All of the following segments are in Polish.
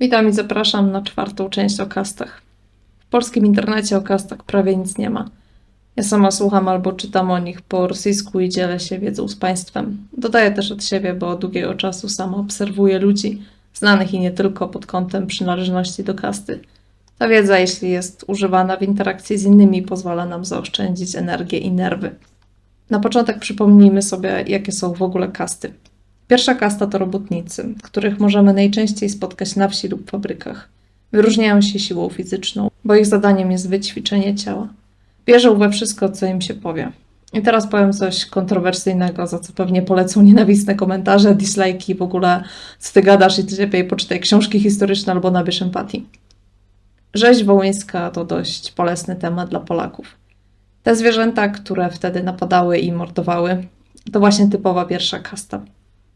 Witam i zapraszam na czwartą część o kastach. W polskim internecie o kastach prawie nic nie ma. Ja sama słucham albo czytam o nich po rosyjsku i dzielę się wiedzą z Państwem. Dodaję też od siebie, bo od długiego czasu sama obserwuję ludzi, znanych i nie tylko pod kątem przynależności do kasty. Ta wiedza, jeśli jest używana w interakcji z innymi, pozwala nam zaoszczędzić energię i nerwy. Na początek przypomnijmy sobie, jakie są w ogóle kasty. Pierwsza kasta to robotnicy, których możemy najczęściej spotkać na wsi lub fabrykach. Wyróżniają się siłą fizyczną, bo ich zadaniem jest wyćwiczenie ciała. Wierzą we wszystko, co im się powie. I teraz powiem coś kontrowersyjnego, za co pewnie polecą nienawistne komentarze, dislike'i, w ogóle co ty gadasz i ty lepiej poczytaj książki historyczne albo nabierz empatii. Rzeź wołyńska to dość bolesny temat dla Polaków. Te zwierzęta, które wtedy napadały i mordowały, to właśnie typowa pierwsza kasta.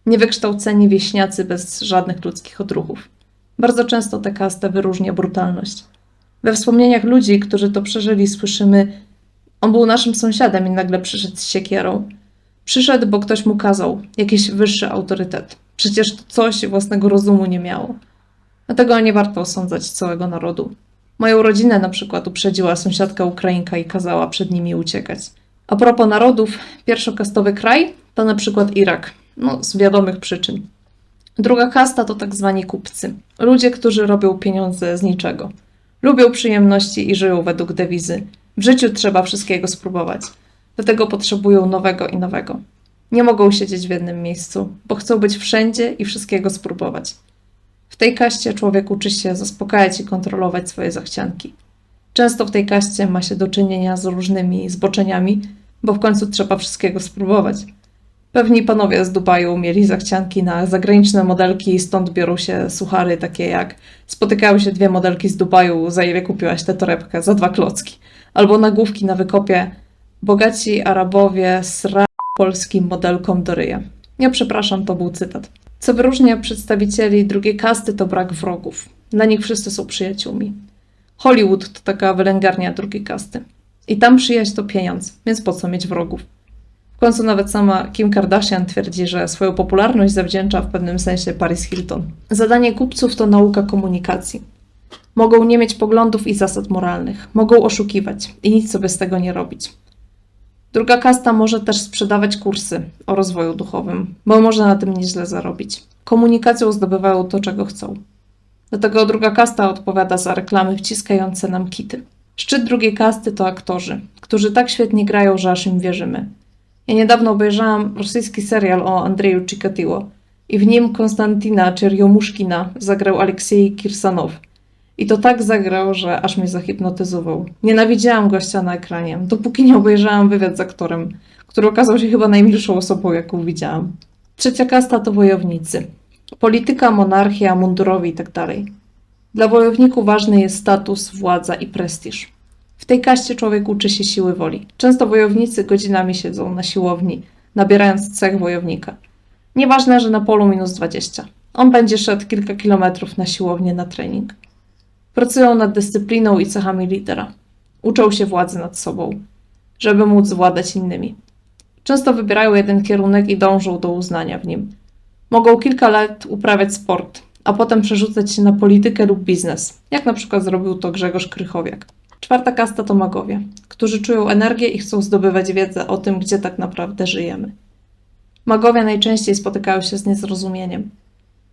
Niewykształceni wieśniacy bez żadnych ludzkich odruchów. Bardzo często tę kastę wyróżnia brutalność. We wspomnieniach ludzi, którzy to przeżyli, słyszymy: On był naszym sąsiadem i nagle przyszedł z siekierą. Przyszedł, bo ktoś mu kazał, jakiś wyższy autorytet. Przecież to coś własnego rozumu nie miało. Dlatego nie warto osądzać całego narodu. Moją rodzinę na przykład uprzedziła sąsiadka Ukrainka i kazała przed nimi uciekać. A propos narodów, pierwszokastowy kraj to na przykład Irak. No, z wiadomych przyczyn. Druga kasta to tak zwani kupcy. Ludzie, którzy robią pieniądze z niczego. Lubią przyjemności i żyją według dewizy. W życiu trzeba wszystkiego spróbować. Dlatego potrzebują nowego i nowego. Nie mogą siedzieć w jednym miejscu, bo chcą być wszędzie i wszystkiego spróbować. W tej kaście człowiek uczy się zaspokajać i kontrolować swoje zachcianki. Często w tej kaście ma się do czynienia z różnymi zboczeniami, bo w końcu trzeba wszystkiego spróbować. Pewni panowie z Dubaju mieli zachcianki na zagraniczne modelki stąd biorą się suchary takie jak spotykały się dwie modelki z Dubaju, za ile kupiłaś tę torebkę, za dwa klocki. Albo nagłówki na wykopie bogaci Arabowie sra polskim modelkom do ryja. Ja przepraszam, to był cytat. Co wyróżnia przedstawicieli drugiej kasty to brak wrogów. Dla nich wszyscy są przyjaciółmi. Hollywood to taka wylęgarnia drugiej kasty. I tam przyjaźń to pieniądz, więc po co mieć wrogów? Końcu nawet sama Kim Kardashian twierdzi, że swoją popularność zawdzięcza w pewnym sensie Paris Hilton. Zadanie kupców to nauka komunikacji. Mogą nie mieć poglądów i zasad moralnych, mogą oszukiwać i nic sobie z tego nie robić. Druga kasta może też sprzedawać kursy o rozwoju duchowym, bo może na tym nieźle zarobić. Komunikacją zdobywają to, czego chcą. Dlatego druga kasta odpowiada za reklamy wciskające nam kity. Szczyt drugiej kasty to aktorzy, którzy tak świetnie grają, że aż im wierzymy. Ja niedawno obejrzałam rosyjski serial o Andrzeju Chikatilo i w nim Konstantina Czerjomuszkina zagrał Aleksiej Kirsanow. I to tak zagrał, że aż mnie zahipnotyzował. Nienawidziałam gościa na ekranie, dopóki nie obejrzałam wywiad z aktorem, który okazał się chyba najmilszą osobą, jaką widziałam. Trzecia kasta to wojownicy. Polityka, monarchia, mundurowi itd. Dla wojowników ważny jest status, władza i prestiż. W tej kaście człowiek uczy się siły woli. Często wojownicy godzinami siedzą na siłowni, nabierając cech wojownika. Nieważne, że na polu minus 20. On będzie szedł kilka kilometrów na siłownię na trening. Pracują nad dyscypliną i cechami lidera. Uczą się władzy nad sobą, żeby móc władać innymi. Często wybierają jeden kierunek i dążą do uznania w nim. Mogą kilka lat uprawiać sport, a potem przerzucać się na politykę lub biznes, jak na przykład zrobił to Grzegorz Krychowiak. Czwarta kasta to magowie, którzy czują energię i chcą zdobywać wiedzę o tym, gdzie tak naprawdę żyjemy. Magowie najczęściej spotykają się z niezrozumieniem.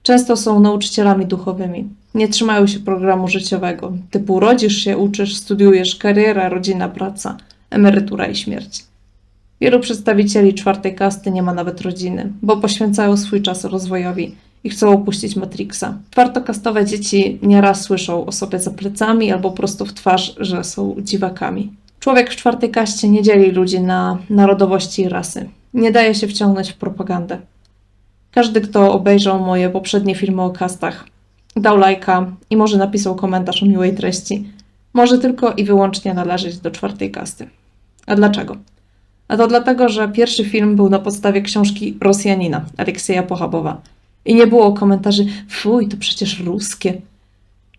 Często są nauczycielami duchowymi. Nie trzymają się programu życiowego, typu rodzisz się, uczysz, studiujesz, kariera, rodzina, praca, emerytura i śmierć. Wielu przedstawicieli czwartej kasty nie ma nawet rodziny, bo poświęcają swój czas rozwojowi i chcą opuścić Matrixa. Czwartokastowe dzieci nieraz słyszą o sobie za plecami albo prosto w twarz, że są dziwakami. Człowiek w czwartej kaście nie dzieli ludzi na narodowości i rasy. Nie daje się wciągnąć w propagandę. Każdy, kto obejrzał moje poprzednie filmy o kastach, dał lajka i może napisał komentarz o miłej treści, może tylko i wyłącznie należeć do czwartej kasty. A dlaczego? A to dlatego, że pierwszy film był na podstawie książki Rosjanina Aleksieja Pochabowa i nie było komentarzy fuj, to przecież ruskie.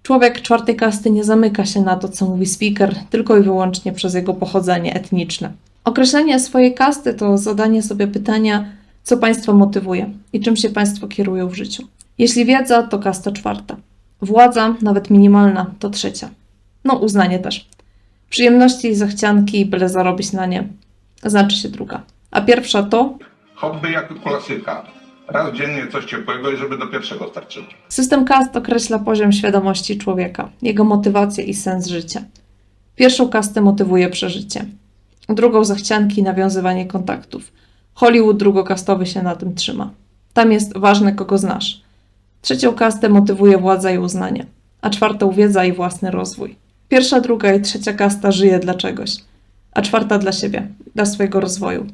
Człowiek czwartej kasty nie zamyka się na to, co mówi speaker, tylko i wyłącznie przez jego pochodzenie etniczne. Określenie swojej kasty to zadanie sobie pytania, co Państwa motywuje i czym się Państwo kierują w życiu. Jeśli wiedza, to kasta czwarta. Władza, nawet minimalna, to trzecia. No, uznanie też. Przyjemności i zachcianki, byle zarobić na nie, znaczy się druga. A pierwsza to Hobby jako klasyka. Raz dziennie coś ciepłego i żeby do pierwszego starczyło. System kast określa poziom świadomości człowieka, jego motywację i sens życia. Pierwszą kastę motywuje przeżycie, drugą zachcianki i nawiązywanie kontaktów. Hollywood drugokastowy się na tym trzyma. Tam jest ważne, kogo znasz. Trzecią kastę motywuje władza i uznanie, a czwartą wiedza i własny rozwój. Pierwsza, druga i trzecia kasta żyje dla czegoś, a czwarta dla siebie, dla swojego rozwoju.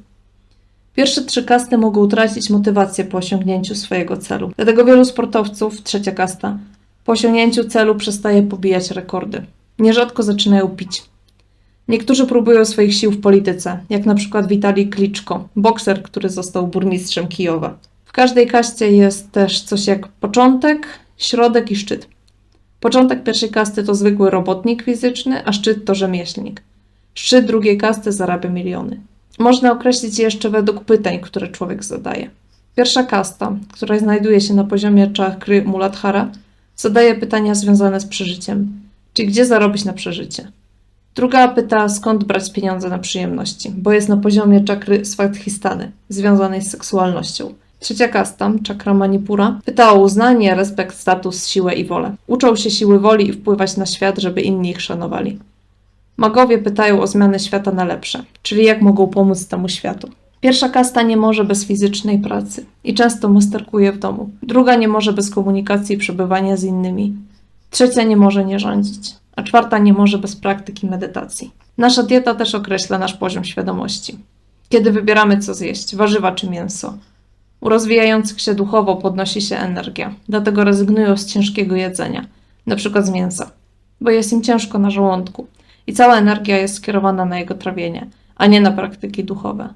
Pierwsze trzy kasty mogą utracić motywację po osiągnięciu swojego celu. Dlatego wielu sportowców, trzecia kasta, po osiągnięciu celu przestaje pobijać rekordy. Nierzadko zaczynają pić. Niektórzy próbują swoich sił w polityce, jak na przykład Witalij Kliczko, bokser, który został burmistrzem Kijowa. W każdej kaście jest też coś jak początek, środek i szczyt. Początek pierwszej kasty to zwykły robotnik fizyczny, a szczyt to rzemieślnik. Szczyt drugiej kasty zarabia miliony. Można określić je jeszcze według pytań, które człowiek zadaje. Pierwsza kasta, która znajduje się na poziomie czakry Muladhara, zadaje pytania związane z przeżyciem, czyli gdzie zarobić na przeżycie. Druga pyta, skąd brać pieniądze na przyjemności, bo jest na poziomie czakry Swadhisthany, związanej z seksualnością. Trzecia kasta, czakra Manipura, pyta o uznanie, respekt, status, siłę i wolę. Uczą się siły woli i wpływać na świat, żeby inni ich szanowali. Magowie pytają o zmianę świata na lepsze, czyli jak mogą pomóc temu światu. Pierwsza kasta nie może bez fizycznej pracy i często masterkuje w domu. Druga nie może bez komunikacji i przebywania z innymi. Trzecia nie może nie rządzić, a czwarta nie może bez praktyki medytacji. Nasza dieta też określa nasz poziom świadomości. Kiedy wybieramy co zjeść, warzywa czy mięso. U rozwijających się duchowo podnosi się energia, dlatego rezygnują z ciężkiego jedzenia, przykład z mięsa, bo jest im ciężko na żołądku i cała energia jest skierowana na jego trawienie, a nie na praktyki duchowe.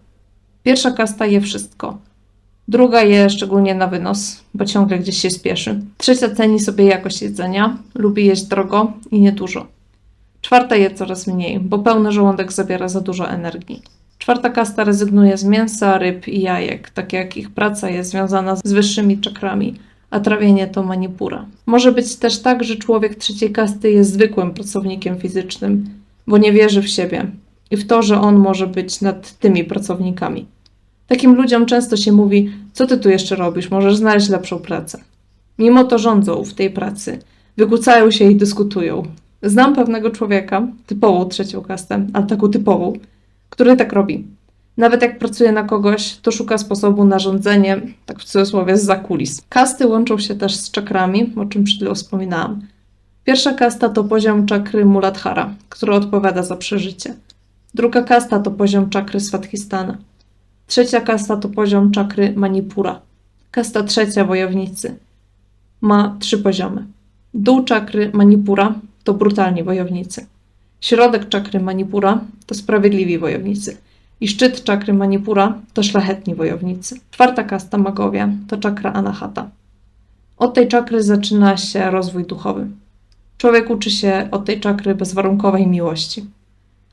Pierwsza kasta je wszystko. Druga je szczególnie na wynos, bo ciągle gdzieś się spieszy. Trzecia ceni sobie jakość jedzenia, lubi jeść drogo i niedużo. Czwarta je coraz mniej, bo pełny żołądek zabiera za dużo energii. Czwarta kasta rezygnuje z mięsa, ryb i jajek, tak jak ich praca jest związana z wyższymi czakrami, a trawienie to manipura. Może być też tak, że człowiek trzeciej kasty jest zwykłym pracownikiem fizycznym, bo nie wierzy w siebie i w to, że on może być nad tymi pracownikami. Takim ludziom często się mówi: Co ty tu jeszcze robisz? Możesz znaleźć lepszą pracę. Mimo to rządzą w tej pracy, wykłócają się i dyskutują. Znam pewnego człowieka, typową trzecią kastę, ale taką typową, który tak robi. Nawet jak pracuje na kogoś, to szuka sposobu na rządzenie, tak w cudzysłowie, z zakulis. Kasty łączą się też z czakrami, o czym przed chwilą wspominałam. Pierwsza kasta to poziom czakry Muladhara, która odpowiada za przeżycie. Druga kasta to poziom czakry Swadhisthana. Trzecia kasta to poziom czakry Manipura. Kasta trzecia wojownicy. Ma trzy poziomy. Dół czakry Manipura to brutalni wojownicy. Środek czakry Manipura to sprawiedliwi wojownicy. I szczyt czakry Manipura to szlachetni wojownicy. Czwarta kasta magowie to czakra Anahata. Od tej czakry zaczyna się rozwój duchowy. Człowiek uczy się od tej czakry bezwarunkowej miłości.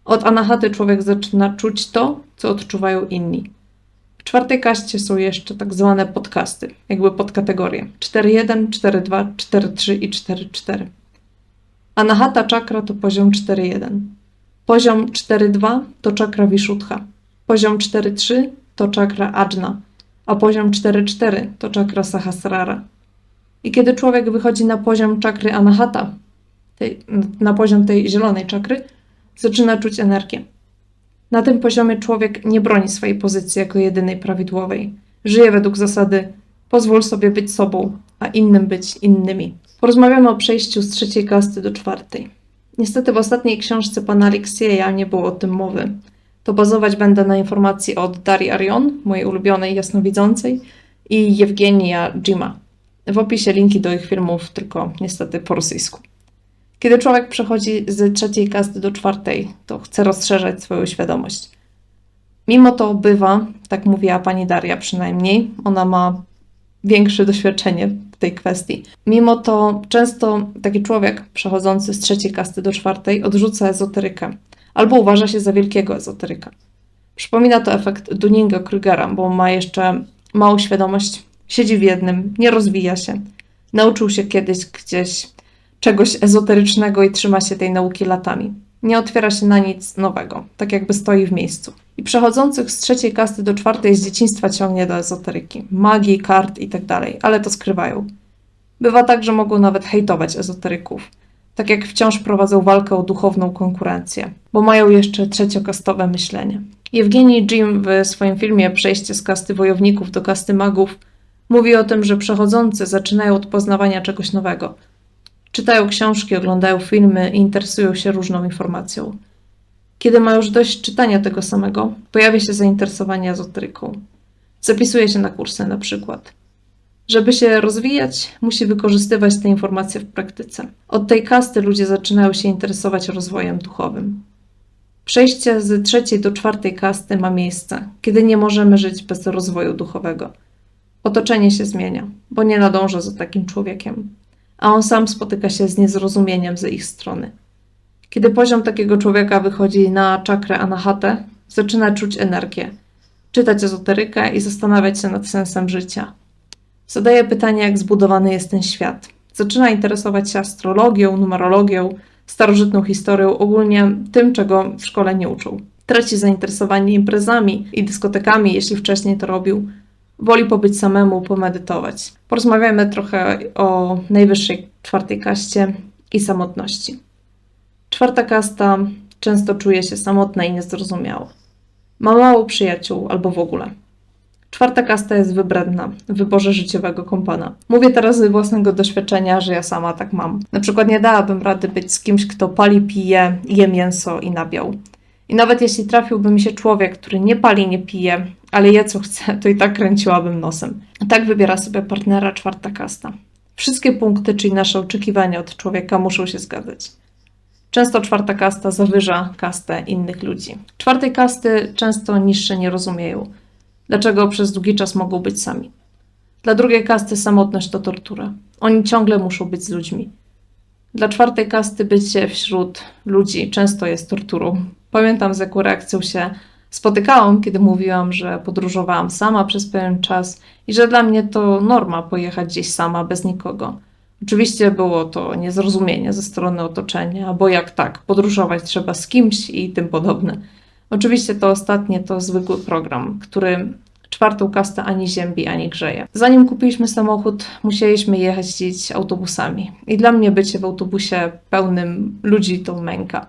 Od anahaty człowiek zaczyna czuć to, co odczuwają inni. W czwartej kaście są jeszcze tak zwane podcasty, jakby podkategorie 4.1, 4.2, 4.3 i 4.4. Anahata czakra to poziom 4.1. Poziom 4.2 to czakra Vishuddha. Poziom 4.3 to czakra Ajna, a poziom 4.4 to czakra Sahasrara. I kiedy człowiek wychodzi na poziom czakry Anahata, tej, na poziom tej zielonej czakry, zaczyna czuć energię. Na tym poziomie człowiek nie broni swojej pozycji jako jedynej prawidłowej. Żyje według zasady pozwól sobie być sobą, a innym być innymi. Porozmawiamy o przejściu z trzeciej kasty do czwartej. Niestety w ostatniej książce pana Aleksieja nie było o tym mowy. To bazować będę na informacji od Darii Arion, mojej ulubionej jasnowidzącej, i Jewgenia Jima. W opisie linki do ich filmów, tylko niestety po rosyjsku. Kiedy człowiek przechodzi z trzeciej kasty do czwartej, to chce rozszerzać swoją świadomość. Mimo to bywa, tak mówiła pani Daria przynajmniej, ona ma większe doświadczenie w tej kwestii. Mimo to często taki człowiek przechodzący z trzeciej kasty do czwartej odrzuca ezoterykę albo uważa się za wielkiego ezoteryka. Przypomina to efekt Dunninga-Krugera, bo ma jeszcze małą świadomość, siedzi w jednym, nie rozwija się. Nauczył się kiedyś gdzieś czegoś ezoterycznego i trzyma się tej nauki latami. Nie otwiera się na nic nowego, tak jakby stoi w miejscu. I przechodzących z trzeciej kasty do czwartej z dzieciństwa ciągnie do ezoteryki, magii, kart itd., ale to skrywają. Bywa tak, że mogą nawet hejtować ezoteryków, tak jak wciąż prowadzą walkę o duchowną konkurencję, bo mają jeszcze trzeciokastowe myślenie. Jewgeni Jim w swoim filmie Przejście z kasty wojowników do kasty magów mówi o tym, że przechodzący zaczynają od poznawania czegoś nowego. Czytają książki, oglądają filmy i interesują się różną informacją. Kiedy ma już dość czytania tego samego, pojawia się zainteresowanie ezoteryką. Zapisuje się na kursy na przykład. Żeby się rozwijać, musi wykorzystywać te informacje w praktyce. Od tej kasty ludzie zaczynają się interesować rozwojem duchowym. Przejście z trzeciej do czwartej kasty ma miejsce, kiedy nie możemy żyć bez rozwoju duchowego. Otoczenie się zmienia, bo nie nadąża za takim człowiekiem, a on sam spotyka się z niezrozumieniem z ich strony. Kiedy poziom takiego człowieka wychodzi na czakrę anahate, zaczyna czuć energię, czytać ezoterykę i zastanawiać się nad sensem życia. Zadaje pytanie, jak zbudowany jest ten świat. Zaczyna interesować się astrologią, numerologią, starożytną historią, ogólnie tym, czego w szkole nie uczą. Traci zainteresowanie imprezami i dyskotekami, jeśli wcześniej to robił. Woli pobyć samemu, pomedytować. Porozmawiamy trochę o najwyższej czwartej kaście i samotności. Czwarta kasta często czuje się samotna i niezrozumiała. Ma mało przyjaciół albo w ogóle. Czwarta kasta jest wybredna w wyborze życiowego kompana. Mówię teraz z własnego doświadczenia, że ja sama tak mam. Na przykład nie dałabym rady być z kimś, kto pali, pije, je mięso i nabiał. I nawet jeśli trafiłby mi się człowiek, który nie pali, nie pije, ale je co chce, to i tak kręciłabym nosem. Tak wybiera sobie partnera czwarta kasta. Wszystkie punkty, czyli nasze oczekiwania od człowieka muszą się zgadzać. Często czwarta kasta zawyża kastę innych ludzi. Czwartej kasty często niższe nie rozumieją dlaczego przez długi czas mogą być sami. Dla drugiej kasty samotność to tortura. Oni ciągle muszą być z ludźmi. Dla czwartej kasty bycie wśród ludzi często jest torturą. Pamiętam, z jaką reakcją się spotykałam, kiedy mówiłam, że podróżowałam sama przez pewien czas i że dla mnie to norma pojechać gdzieś sama, bez nikogo. Oczywiście było to niezrozumienie ze strony otoczenia, bo jak tak, podróżować trzeba z kimś i tym podobne. Oczywiście to ostatnie to zwykły program, który czwartą kastę ani ziębi, ani grzeje. Zanim kupiliśmy samochód, musieliśmy jeździć autobusami. I dla mnie bycie w autobusie pełnym ludzi to męka.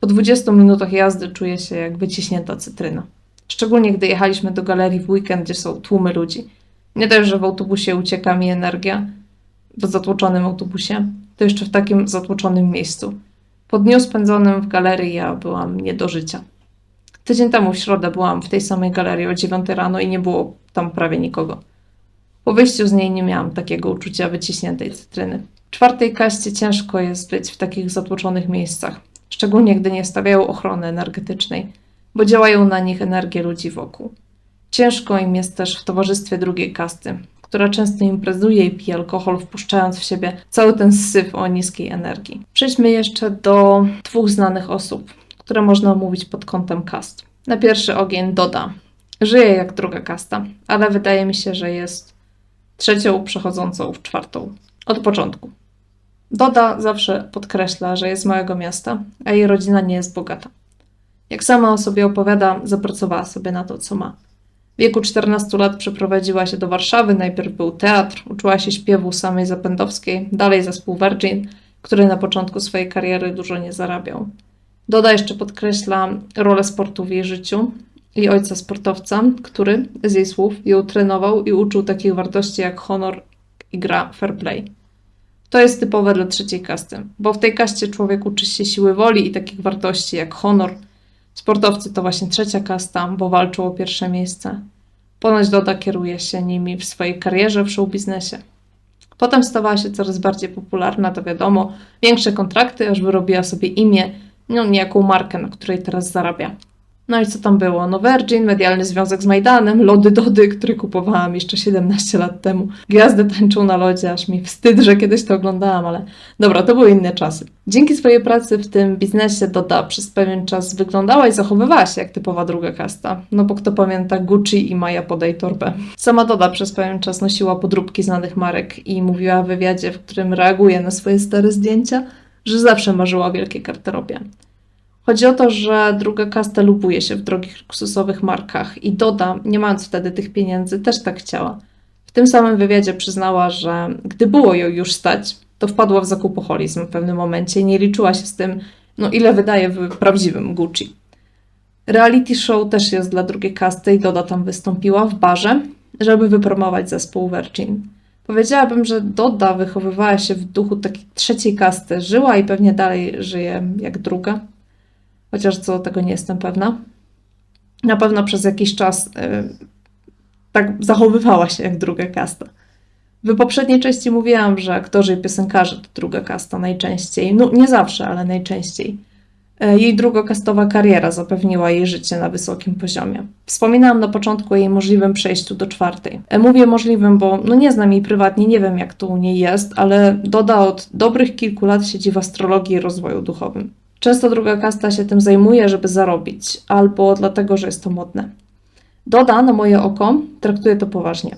Po 20 minutach jazdy czuję się jak wyciśnięta cytryna. Szczególnie gdy jechaliśmy do galerii w weekend, gdzie są tłumy ludzi. Nie dość, że w autobusie ucieka mi energia, w zatłoczonym autobusie, to jeszcze w takim zatłoczonym miejscu. Po dniu spędzonym w galerii ja byłam nie do życia. Tydzień temu w środę byłam w tej samej galerii o 9 rano i nie było tam prawie nikogo. Po wyjściu z niej nie miałam takiego uczucia wyciśniętej cytryny. W czwartej kaście ciężko jest być w takich zatłoczonych miejscach, szczególnie gdy nie stawiają ochrony energetycznej, bo działają na nich energie ludzi wokół. Ciężko im jest też w towarzystwie drugiej kasty, która często imprezuje i pije alkohol, wpuszczając w siebie cały ten syf o niskiej energii. Przejdźmy jeszcze do dwóch znanych osób, które można omówić pod kątem kast. Na pierwszy ogień Doda. Żyje jak druga kasta, ale wydaje mi się, że jest trzecią przechodzącą w czwartą. Od początku. Doda zawsze podkreśla, że jest z małego miasta, a jej rodzina nie jest bogata. Jak sama o sobie opowiada, zapracowała sobie na to, co ma. W wieku 14 lat przeprowadziła się do Warszawy. Najpierw był teatr, uczyła się śpiewu samej Zapędowskiej, dalej zespół Virgin, który na początku swojej kariery dużo nie zarabiał. Doda jeszcze podkreśla rolę sportu w jej życiu i ojca sportowca, który z jej słów ją trenował i uczył takich wartości jak honor i gra fair play. To jest typowe dla trzeciej kasty, bo w tej kaście człowiek uczy się siły woli i takich wartości jak honor. Sportowcy to właśnie trzecia kasta, bo walczą o pierwsze miejsce. Ponoć Doda kieruje się nimi w swojej karierze w showbiznesie. Potem stawała się coraz bardziej popularna, to wiadomo, większe kontrakty, aż wyrobiła sobie imię no, niejaką markę, na której teraz zarabia. No i co tam było? No Virgin, medialny związek z Majdanem, lody Dody, które kupowałam jeszcze 17 lat temu. Gwiazdy tańczą na lodzie, aż mi wstyd, że kiedyś to oglądałam, ale dobra, to były inne czasy. Dzięki swojej pracy w tym biznesie Doda przez pewien czas wyglądała i zachowywała się jak typowa druga kasta. No bo kto pamięta Gucci i Maja podaj torbę. Sama Doda przez pewien czas nosiła podróbki znanych marek i mówiła w wywiadzie, w którym reaguje na swoje stare zdjęcia, że zawsze marzyła o wielkiej garderobie. Chodzi o to, że druga kasta lubuje się w drogich, luksusowych markach i Doda, nie mając wtedy tych pieniędzy, też tak chciała. W tym samym wywiadzie przyznała, że gdy było ją już stać, to wpadła w zakupoholizm w pewnym momencie i nie liczyła się z tym, no ile wydaje w prawdziwym Gucci. Reality show też jest dla drugiej kasty i Doda tam wystąpiła w barze, żeby wypromować zespół Virgin. Powiedziałabym, że Doda wychowywała się w duchu takiej trzeciej kasty, żyła i pewnie dalej żyje jak druga chociaż co tego nie jestem pewna. Na pewno przez jakiś czas y, tak zachowywała się jak druga kasta. W poprzedniej części mówiłam, że aktorzy i piosenkarze to druga kasta najczęściej. No nie zawsze, ale najczęściej. Y, Jej drugokastowa kariera zapewniła jej życie na wysokim poziomie. Wspominałam na początku o jej możliwym przejściu do czwartej. Y, Mówię możliwym, bo no nie znam jej prywatnie, nie wiem jak to u niej jest, ale Doda od dobrych kilku lat siedzi w astrologii i rozwoju duchowym. Często druga kasta się tym zajmuje, żeby zarobić, albo dlatego, że jest to modne. Doda, na moje oko, traktuje to poważnie.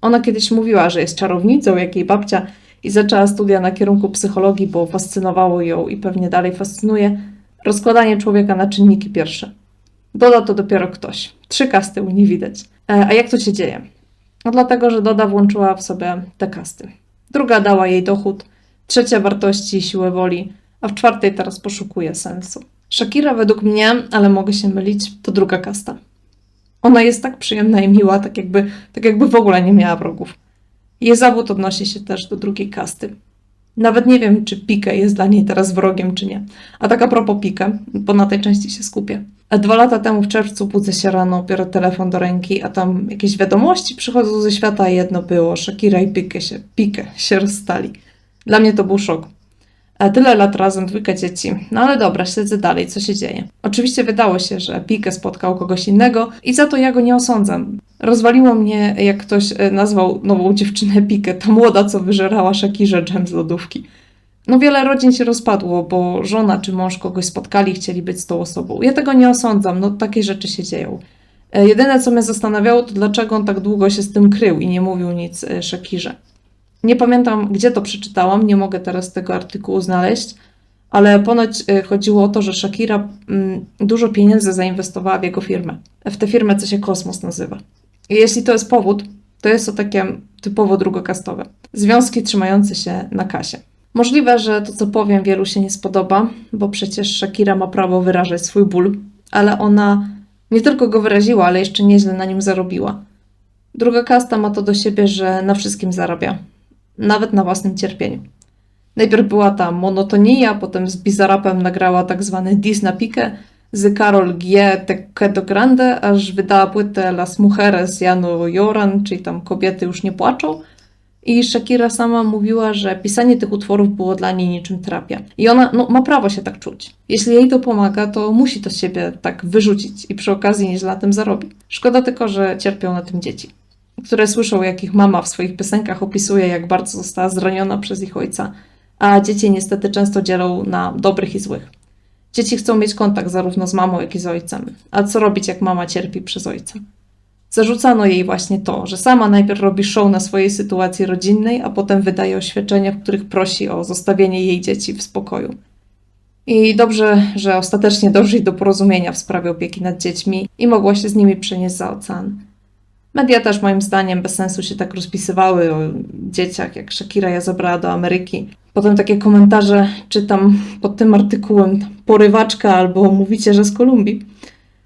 Ona kiedyś mówiła, że jest czarownicą, jak jej babcia, i zaczęła studia na kierunku psychologii, bo fascynowało ją i pewnie dalej fascynuje rozkładanie człowieka na czynniki pierwsze. Doda to dopiero ktoś. Trzy kasty u niej widać. E, a jak to się dzieje? No dlatego, że Doda włączyła w sobie te kasty. Druga dała jej dochód, trzecia wartości i siłę woli, a w czwartej teraz poszukuje sensu. Shakira według mnie, ale mogę się mylić, to druga kasta. Ona jest tak przyjemna i miła, tak jakby, tak jakby w ogóle nie miała wrogów. Jej zawód odnosi się też do drugiej kasty. Nawet nie wiem, czy Pique jest dla niej teraz wrogiem, czy nie. A tak a propos Pique, bo na tej części się skupię. A dwa lata temu w czerwcu budzę się rano, biorę telefon do ręki, a tam jakieś wiadomości przychodzą ze świata, a jedno było, Shakira i Pique się, Pique się rozstali. Dla mnie to był szok. Tyle lat razem, dwójka dzieci. No ale dobra, śledzę dalej, co się dzieje. Oczywiście wydało się, że Pique spotkał kogoś innego i za to ja go nie osądzam. Rozwaliło mnie, jak ktoś e, nazwał nową dziewczynę Pique, ta młoda, co wyżerała Shakirze dżem z lodówki. No wiele rodzin się rozpadło, bo żona czy mąż kogoś spotkali i chcieli być z tą osobą. Ja tego nie osądzam, no takie rzeczy się dzieją. E, Jedyne, co mnie zastanawiało, to dlaczego on tak długo się z tym krył i nie mówił nic e, Shakirze. Nie pamiętam, gdzie to przeczytałam, nie mogę teraz tego artykułu znaleźć, ale ponoć y, chodziło o to, że Shakira mm, dużo pieniędzy zainwestowała w jego firmę. W tę firmę, co się Kosmos nazywa. I jeśli to jest powód, to jest to takie typowo drugokastowe. Związki trzymające się na kasie. Możliwe, że to, co powiem, wielu się nie spodoba, bo przecież Shakira ma prawo wyrażać swój ból, ale ona nie tylko go wyraziła, ale jeszcze nieźle na nim zarobiła. Druga kasta ma to do siebie, że na wszystkim zarabia nawet na własnym cierpieniu. Najpierw była ta monotonia, potem z Bizarrapem nagrała tak zwany diss na pikę, z Karol G. Tequedo Grande, aż wydała płytę Las Mujeres Jano Joran, czyli tam kobiety już nie płaczą. I Shakira sama mówiła, że pisanie tych utworów było dla niej niczym terapia. I ona no, ma prawo się tak czuć. Jeśli jej to pomaga, to musi to z siebie tak wyrzucić i przy okazji nieźle na tym zarobi. Szkoda tylko, że cierpią na tym dzieci które słyszą, jak ich mama w swoich piosenkach opisuje, jak bardzo została zraniona przez ich ojca, a dzieci niestety często dzielą na dobrych i złych. Dzieci chcą mieć kontakt zarówno z mamą, jak i z ojcem. A co robić, jak mama cierpi przez ojca? Zarzucano jej właśnie to, że sama najpierw robi show na swojej sytuacji rodzinnej, a potem wydaje oświadczenia, w których prosi o zostawienie jej dzieci w spokoju. I dobrze, że ostatecznie doszli do porozumienia w sprawie opieki nad dziećmi i mogła się z nimi przenieść za ocean. Media też moim zdaniem bez sensu się tak rozpisywały o dzieciach, jak Shakira je zabrała do Ameryki. Potem takie komentarze czytam pod tym artykułem porywaczka albo mówicie, że z Kolumbii.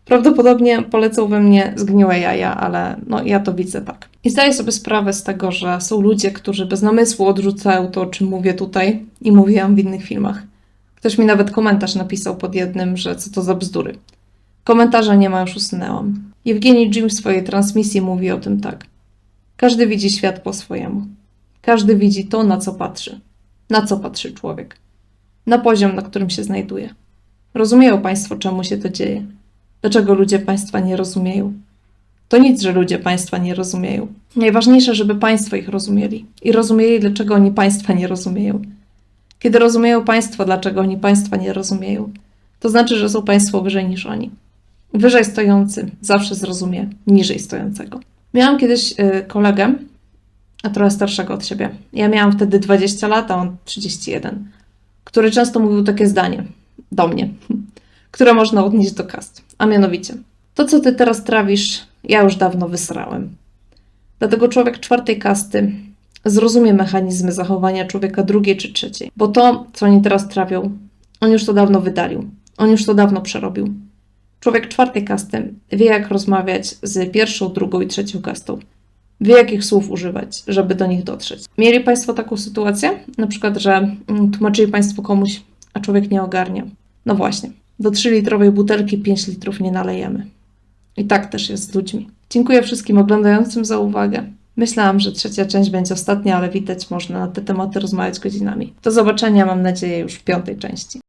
Prawdopodobnie polecą we mnie zgniłe jaja, ale no ja to widzę tak. I zdaję sobie sprawę z tego, że są ludzie, którzy bez namysłu odrzucają to, o czym mówię tutaj i mówiłam w innych filmach. Ktoś mi nawet komentarz napisał pod jednym, że co to za bzdury. Komentarza nie ma, już usunęłam. Jewgeni Jim w swojej transmisji mówi o tym tak. Każdy widzi świat po swojemu. Każdy widzi to, na co patrzy. Na co patrzy człowiek. Na poziom, na którym się znajduje. Rozumieją Państwo, czemu się to dzieje. Dlaczego ludzie państwa nie rozumieją? To nic, że ludzie państwa nie rozumieją. Najważniejsze, żeby państwo ich rozumieli i rozumieli, dlaczego oni państwa nie rozumieją. Kiedy rozumieją państwo, dlaczego oni państwa nie rozumieją, to znaczy, że są państwo wyżej niż oni. Wyżej stojący zawsze zrozumie niżej stojącego. Miałam kiedyś y, kolegę, a trochę starszego od siebie. Ja miałam wtedy 20 lat, a on 31, który często mówił takie zdanie do mnie, które można odnieść do kast. A mianowicie, to co ty teraz trawisz, ja już dawno wysrałem. Dlatego człowiek czwartej kasty zrozumie mechanizmy zachowania człowieka drugiej czy trzeciej, bo to, co oni teraz trawią, on już to dawno wydalił, on już to dawno przerobił. Człowiek czwartej kasty wie, jak rozmawiać z pierwszą, drugą i trzecią kastą. Wie, jakich słów używać, żeby do nich dotrzeć. Mieli Państwo taką sytuację? Na przykład, że mm, tłumaczyli Państwo komuś, a człowiek nie ogarnia. No właśnie, do 3-litrowej butelki 5 litrów nie nalejemy. I tak też jest z ludźmi. Dziękuję wszystkim oglądającym za uwagę. Myślałam, że trzecia część będzie ostatnia, ale widać, można na te tematy rozmawiać godzinami. Do zobaczenia, mam nadzieję, już w piątej części.